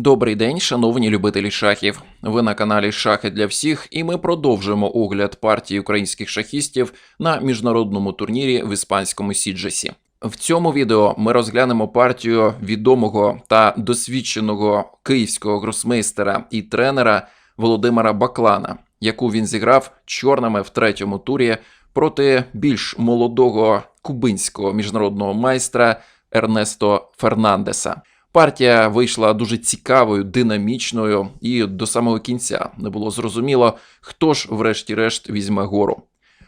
Добрий день, шановні любителі шахів. Ви на каналі Шахи для всіх, і ми продовжуємо огляд партії українських шахістів на міжнародному турнірі в іспанському Сіджесі. В цьому відео ми розглянемо партію відомого та досвідченого київського гросмейстера і тренера Володимира Баклана, яку він зіграв чорними в третьому турі проти більш молодого кубинського міжнародного майстра Ернесто Фернандеса. Партія вийшла дуже цікавою, динамічною, і до самого кінця не було зрозуміло, хто ж, врешті-решт, візьме гору.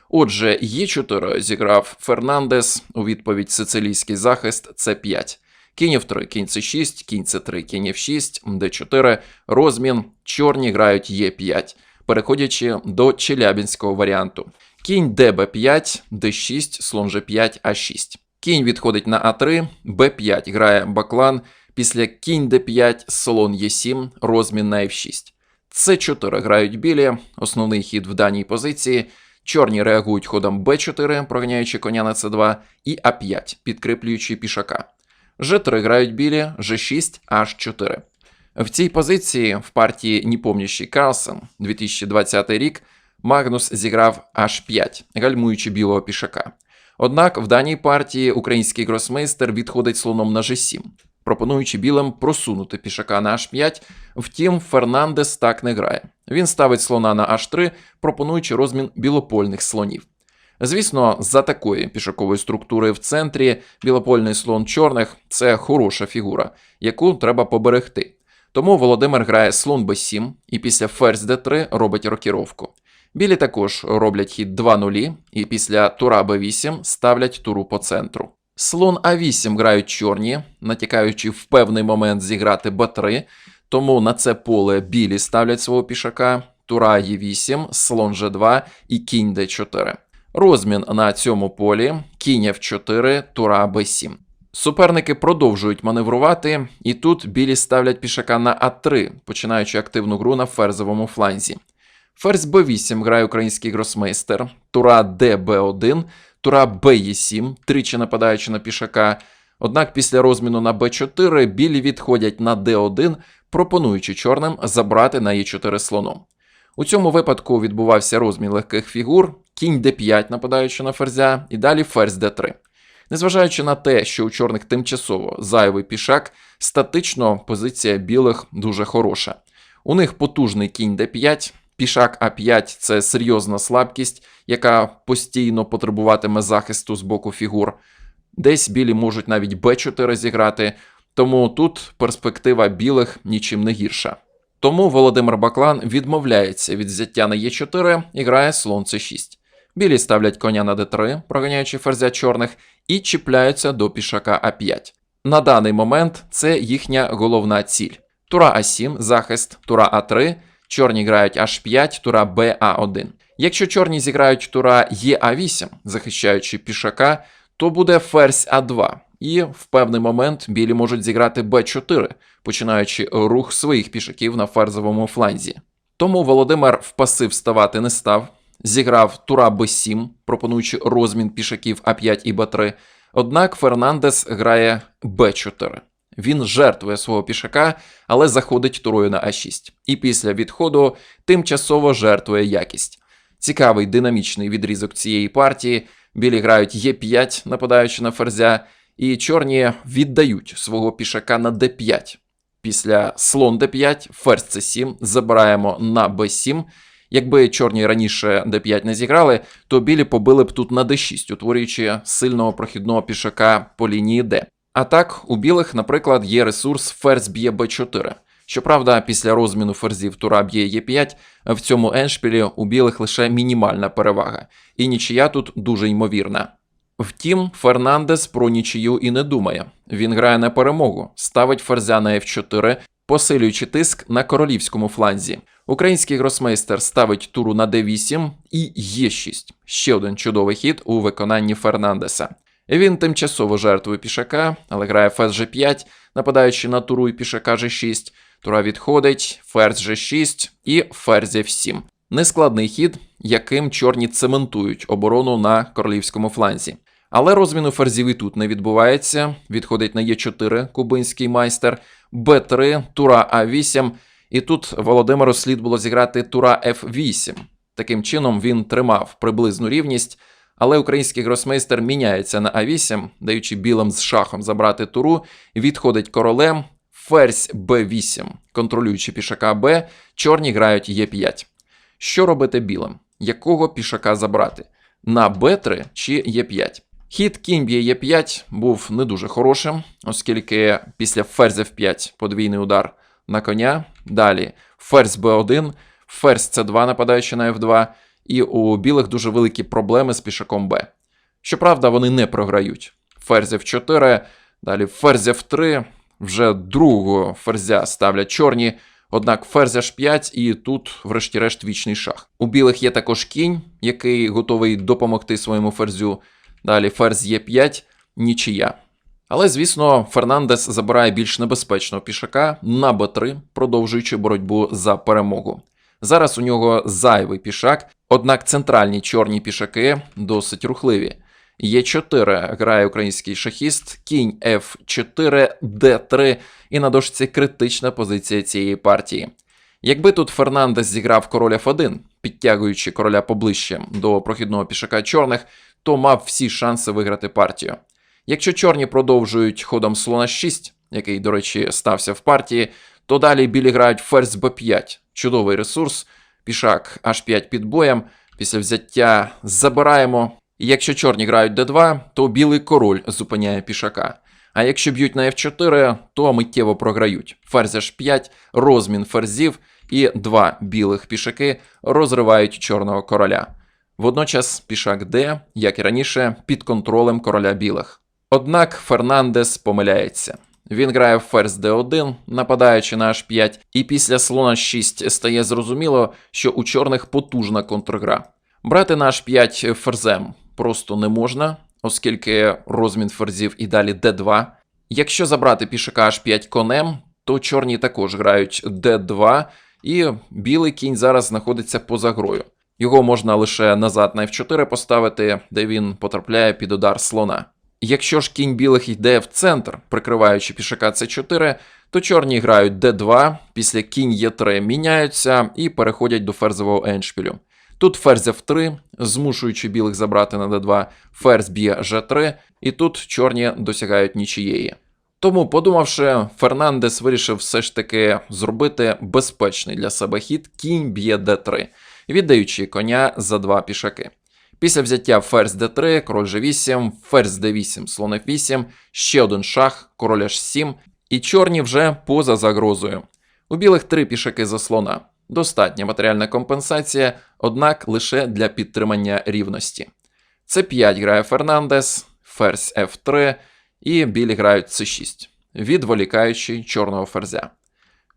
Отже, Є4 зіграв Фернандес у відповідь сицилійський захист С5. Кінь F3, кінь С6, кінь С3, кінь F6, Д4, розмін, чорні грають Е5, переходячи до челябінського варіанту. Кінь ДБ5, Д6, слон Ж5, А6. Кінь відходить на А3, Б5 грає Баклан, після кінь Д5, слон Е7, розмін на F6. С4 грають білі, основний хід в даній позиції. Чорні реагують ходом Б4, проганяючи коня на С2, і А5, підкріплюючи пішака. Ж3 грають білі, Ж6, H4. В цій позиції в партії Непомнящий Карлсен 2020 рік Магнус зіграв H5, гальмуючи білого пішака. Однак в даній партії український гросмейстер відходить слоном на G7, пропонуючи білим просунути пішака на H5. Втім, Фернандес так не грає. Він ставить слона на H3, пропонуючи розмін білопольних слонів. Звісно, за такої пішакової структури в центрі білопольний слон чорних це хороша фігура, яку треба поберегти. Тому Володимир грає слон b7 і після ферзь d3 робить рокіровку. Білі також роблять хід 2 нулі, і після тура b8 ставлять туру по центру. Слон А8 грають чорні, натякаючи в певний момент зіграти Б3, тому на це поле білі ставлять свого пішака, тура Е8, слон Ж2 і кінь Д4. Розмін на цьому полі, кінь F4, тура Б7. Суперники продовжують маневрувати, і тут білі ставлять пішака на А3, починаючи активну гру на ферзовому фланзі. Ферзь Б8 грає український гросмейстер, тура ДБ1, тура Б7, тричі нападаючи на пішака. Однак після розміну на Б4 білі відходять на Д1, пропонуючи чорним забрати на Е4 слоном. У цьому випадку відбувався розмін легких фігур, кінь d5, нападаючи на ферзя, і далі ферзь d3. Незважаючи на те, що у чорних тимчасово зайвий пішак, статично позиція білих дуже хороша. У них потужний кінь d5, пішак А5 це серйозна слабкість, яка постійно потребуватиме захисту з боку фігур. Десь білі можуть навіть Б4 зіграти, тому тут перспектива білих нічим не гірша. Тому Володимир Баклан відмовляється від взяття на Е4 і грає слон С6. Білі ставлять коня на d3, проганяючи ферзя чорних, і чіпляються до пішака А5. На даний момент це їхня головна ціль. Тура А7, захист, тура А3, чорні грають H5, тура БА1. Якщо чорні зіграють тура ЕА8, захищаючи пішака, то буде ферзь А2. І в певний момент білі можуть зіграти Б4, починаючи рух своїх пішаків на ферзовому фланзі. Тому Володимир в пасив ставати не став, зіграв тура Б7, пропонуючи розмін пішаків А5 і Б3. Однак Фернандес грає Б4. Він жертвує свого пішака, але заходить турою на А6. І після відходу тимчасово жертвує якість. Цікавий динамічний відрізок цієї партії. Білі грають Е5, нападаючи на ферзя, і чорні віддають свого пішака на d5. Після слон d5, ферзь c7, забираємо на b7. Якби чорні раніше d5 не зіграли, то білі побили б тут на d6, утворюючи сильного прохідного пішака по лінії d. А так, у білих, наприклад, є ресурс ферзь б'є b4. Щоправда, після розміну ферзів тура б'є Е5, в цьому еншпілі у білих лише мінімальна перевага, і нічия тут дуже ймовірна. Втім, Фернандес про нічию і не думає. Він грає на перемогу, ставить ферзя на F4, посилюючи тиск на королівському фланзі. Український гросмейстер ставить туру на d8 і Е6. Ще один чудовий хід у виконанні Фернандеса. Він тимчасово жертвує пішака, але грає ферзь G5, нападаючи на туру і пішака G6. Тура відходить, ферзь G6 і ферзь F7. Нескладний хід, яким чорні цементують оборону на королівському фланзі. Але розміну ферзів і тут не відбувається. Відходить на Е4 кубинський майстер, Б3, тура А8, і тут Володимиру слід було зіграти тура F8. Таким чином він тримав приблизну рівність, але український гросмейстер міняється на А8, даючи білим з шахом забрати туру, відходить королем, ферзь Б8, контролюючи пішака Б, чорні грають Е5. Що робити білим? Якого пішака забрати? На Б3 чи Е5? Хід кінь б'є Е5 був не дуже хорошим, оскільки після ферзь F5 подвійний удар на коня. Далі ферзь Б1, ферзь С2 нападаючи на F2, і у білих дуже великі проблеми з пішаком Б. Щоправда, вони не програють. Ферзь F4, далі ферзь F3, вже другого ферзя ставлять чорні, однак ферзь H5 і тут, врешті-решт, вічний шах. У білих є також кінь, який готовий допомогти своєму ферзю. Далі ферзь Е5, нічия. Але, звісно, Фернандес забирає більш небезпечного пішака на Б3, продовжуючи боротьбу за перемогу. Зараз у нього зайвий пішак, однак центральні чорні пішаки досить рухливі. Е4 грає український шахіст, кінь F4, D3, і на дошці критична позиція цієї партії. Якби тут Фернандес зіграв король F1, підтягуючи короля поближче до прохідного пішака чорних, то мав всі шанси виграти партію. Якщо чорні продовжують ходом слона 6, який, до речі, стався в партії, то далі білі грають ферзь b5, чудовий ресурс, пішак h5 під боєм, після взяття забираємо. І якщо чорні грають d2, то білий король зупиняє пішака. А якщо б'ють на f4, то миттєво програють. Ферзь h5, розмін ферзів і два білих пішаки розривають чорного короля. Водночас пішак Д, як і раніше, під контролем короля білих. Однак Фернандес помиляється. Він грає в ферзь d1, нападаючи на h5, і після слона 6 стає зрозуміло, що у чорних потужна контргра. Брати на h5 ферзем просто не можна, оскільки розмін ферзів і далі d2. Якщо забрати пішака h5 конем, то чорні також грають d2, і білий кінь зараз знаходиться поза грою. Його можна лише назад на f4 поставити, де він потрапляє під удар слона. Якщо ж кінь білих йде в центр, прикриваючи пішака c4, то чорні грають d2, після кінь e3 міняються і переходять до ферзового еншпілю. Тут ферзь f3, змушуючи білих забрати на d2, ферзь б'є g3, і тут чорні досягають нічиєї. Тому, подумавши, Фернандес вирішив все ж таки зробити безпечний для себе хід кінь б'є d3, віддаючи коня за два пішаки. Після взяття ферзь d3, король g8, ферзь d8, слон f8, ще один шах, король h7, і чорні вже поза загрозою. У білих три пішаки за слона. Достатня матеріальна компенсація, однак лише для підтримання рівності. С5 грає Фернандес, ферзь F3, і білі грають С6, відволікаючи чорного ферзя.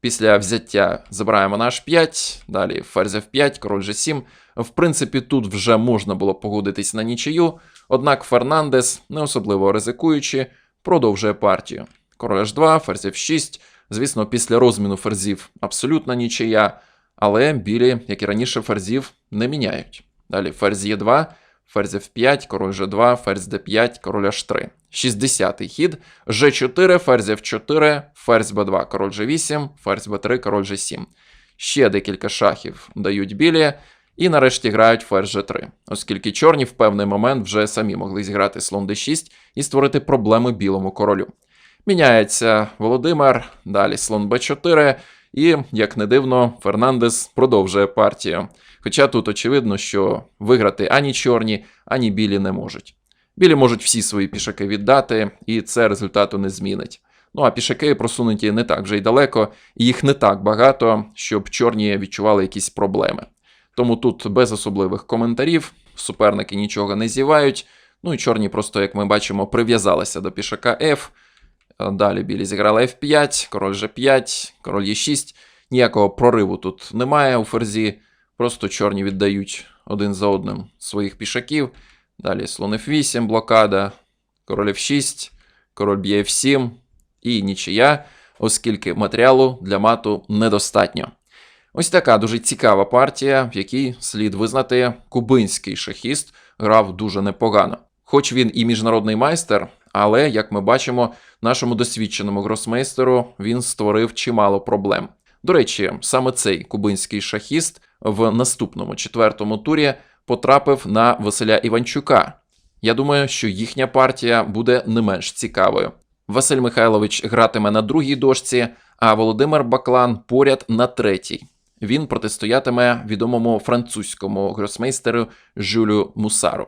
Після взяття забираємо на h5, далі ферзь f5, король g7. В принципі, тут вже можна було погодитись на нічию, однак Фернандес, не особливо ризикуючи, продовжує партію. Король h2, ферзь f6. Звісно, після розміну ферзів абсолютна нічия, але білі, як і раніше, ферзів не міняють. Далі ферзь e2, ферзь f5, король g2, ферзь d5, король h3. 60-й хід, g4, ферзь f4, ферзь b2, король g8, ферзь b3, король g7. Ще декілька шахів дають білі, і нарешті грають ферзь g3, оскільки чорні в певний момент вже самі могли зіграти слон d6 і створити проблеми білому королю. Міняється Володимир, далі слон b4, і, як не дивно, Фернандес продовжує партію. Хоча тут очевидно, що виграти ані чорні, ані білі не можуть. Білі можуть всі свої пішаки віддати, і це результату не змінить. Ну а пішаки просунуті не так вже й далеко, і їх не так багато, щоб чорні відчували якісь проблеми. Тому тут без особливих коментарів, суперники нічого не зівають. Ну і чорні просто, як ми бачимо, прив'язалися до пішака F. Далі білі зіграли F5, король G5, король Е6. Ніякого прориву тут немає у ферзі. Просто чорні віддають один за одним своїх пішаків. Далі слон F8, блокада, король F6, король б'є F7 і нічия, оскільки матеріалу для мату недостатньо. Ось така дуже цікава партія, в якій слід визнати, кубинський шахіст грав дуже непогано. Хоч він і міжнародний майстер, Але, як ми бачимо, нашому досвідченому гросмейстеру він створив чимало проблем. До речі, саме цей кубинський шахіст в наступному четвертому турі потрапив на Василя Іванчука. Я думаю, що їхня партія буде не менш цікавою. Василь Михайлович гратиме на другій дошці, а Володимир Баклан поряд на третій. Він протистоятиме відомому французькому гросмейстеру Жюлю Мусару.